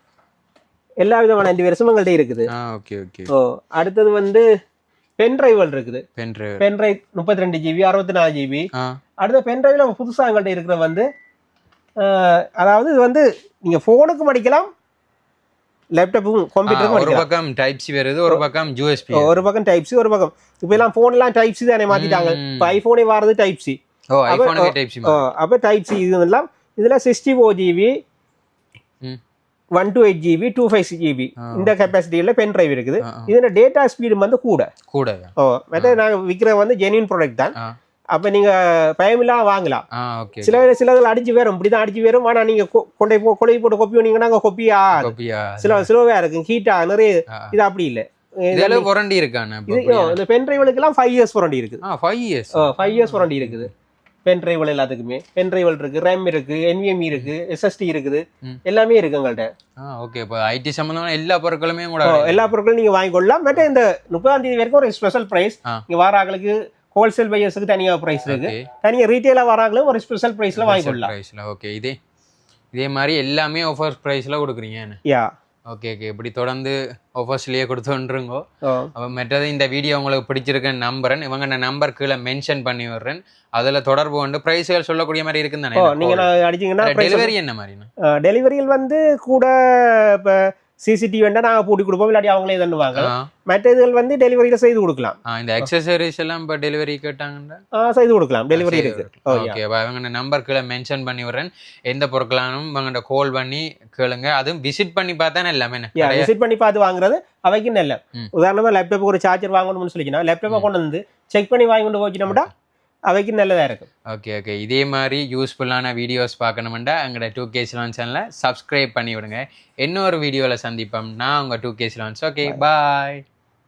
எல்லா விதமான ஆன்டிவைரஸும் எங்கள்கிட்ட இருக்குது. ஓகே ஓகே ஓ அடுத்தது வந்து பென் டிரைவ்கள் இருக்குது. பென் டிரைவ் பென் டிரைவ் முப்பத்தி ரெண்டு ஜிபி அறுபத்தி நாலு ஜிபி அடுத்த பென் டிரைவ்ல புதுசாக எங்கள்கிட்ட இருக்கிற வந்து அதாவது இது வந்து நீங்கள் ஃபோனுக்கும் அடிக்கலாம் லேப்டாப்பும் ஒரு கம்ப்யூட்டருக்கும் அடிக்கலாம். பக்கம் டைப் சி வருது ஒரு பக்கம் யூஎஸ்பி ஒரு பக்கம் டைப் சி ஒரு பக்கம். இப்போ எல்லாம் ஃபோன்லாம் டைப் சி தானே மாத்திட்டாங்க. ம். இப்போ ஐஃபோனே வாரது டைப் சி அப்போ டைப் சி இது எல்லாம் இதில் sixty four GB. One two eight GB two five GB. இந்த கெப்பாசிட்டியில் பென் டிரைவ் இருக்குது. இதில் டேட்டா ஸ்பீடு வந்து கூட. கூட. ஓ மற்ற நாங்கள் விற்கிற வந்து ஜென்யூன் ப்ராடக்ட் தான். அப்போ நீங்கள் பயமில்லாம் வாங்கலாம். ஓகே சில சிலதில் அடிச்சு வேறும் இப்படி தான் அடிச்சு வேறும். ஆனால் நீங்கள் கொண்டை போ கொலை போட்டு கொப்பி அங்கே கொப்பியா சில சிலவாக இருக்கும் ஹீட்டாக நிறைய. இது அப்படி இல்லை. இதெல்லாம் வாரண்டி இருக்கானே இந்த பென் டிரைவலுக்கெல்லாம் ஃபைவ் இயர்ஸ் வாரண்டி இருக்குது. Five years five years warranty இருக்குது. பென் டிரைவல் எல்லாத்துக்குமே. பென் டிரைவல் இருக்கு ரேம் இருக்கு NVMe இருக்கு எஸ்எஸ்டி இருக்குது. எல்லாமே இருக்கு உங்கள்ட்ட ஆ ஓகே இப்போ ஐடி சம்பந்தமான எல்லா பொருட்களுமே கூட எல்லா பொருட்களும் நீங்க வாங்கிக்கொள்ளலாம் மற்ற இந்த முப்பதாம் தேதி வரைக்கும் ஒரு ஸ்பெஷல் பிரைஸ். இங்க வர ஆளுக்கு ஹோல்சேல் பையர்ஸுக்கு தனியா பிரைஸ் இருக்கு. ஓகே தனியா ரீட்டைலா வராங்களும் ஒரு ஸ்பெஷல் பிரைஸ்ல வாங்கிக்கொள்ளலாம் பிரைஸ்ல ஓகே இதே இதே மாதிரி எல்லாமே ஆஃபர் பிரைஸ்ல கொடுக்குறீங்க யா ஓகே ஓகே இப்படி தொடர்ந்து ஆஃபர்ஸ்லயே கொடுத்துருங்கோ அப்போ மற்றது இந்த வீடியோ உங்களுக்கு பிடிச்சிருக்குன்னு நம்புறேன். இவங்க நம்பர் கீழே மென்ஷன் பண்ணி விடுறேன். அதில் தொடர்பு கொண்டு ப்ரைஸ்கள் சொல்லக்கூடிய மாதிரி இருக்குன்னு தானே நீங்க நான் அடிச்சீங்கன்னா டெலிவரி என்ன மாதிரிண்ணா டெலிவரியில் வந்து கூட இப்போ சிசிடிவி வேண்டாம் நாங்கள் பூட்டி கொடுப்போம் இல்லாட்டி அவங்களே தண்டுவாங்க. ஆ, மற்ற இதுகள் வந்து டெலிவரியில் செய்து கொடுக்கலாம். இந்த அக்சசரிஸ் எல்லாம் இப்போ டெலிவரி கேட்டாங்கன்னா? ஆ, செய்து கொடுக்கலாம். டெலிவரி இருக்கு. ஓகே இவங்க நம்பர் கீழே மென்ஷன் பண்ணி விடுறேன். எந்த பொருட்களானும் இவங்கள்ட்ட கால் பண்ணி கேளுங்க. அதுவும் விசிட் பண்ணி பார்த்தா எல்லாமே விசிட் பண்ணி பார்த்து வாங்குறது அவைக்கு நல்ல ம். உதாரணமா லேப்டாப் ஒரு சார்ஜர் வாங்கணும்னு சொல்லிச்சுன்னா லேப்டாப்பை கொண்டு வந்து செக் பண்ணி வாங்கி கொண்டு போச்சுட்டோம்னா அவைக்கு நல்லதா இருக்கும். ஓகே ஓகே இதே மாதிரி யூஸ்ஃபுல்லான வீடியோஸ் பார்க்கணுமெண்டா எங்களோட டூ கே சிலான் சேனலை சப்ஸ்கிரைப் பண்ணி விடுங்க இன்னொரு வீடியோவில் சந்திப்போம். நான் உங்கள் டூ கே சிலான்ஸ் ஓகே பாய்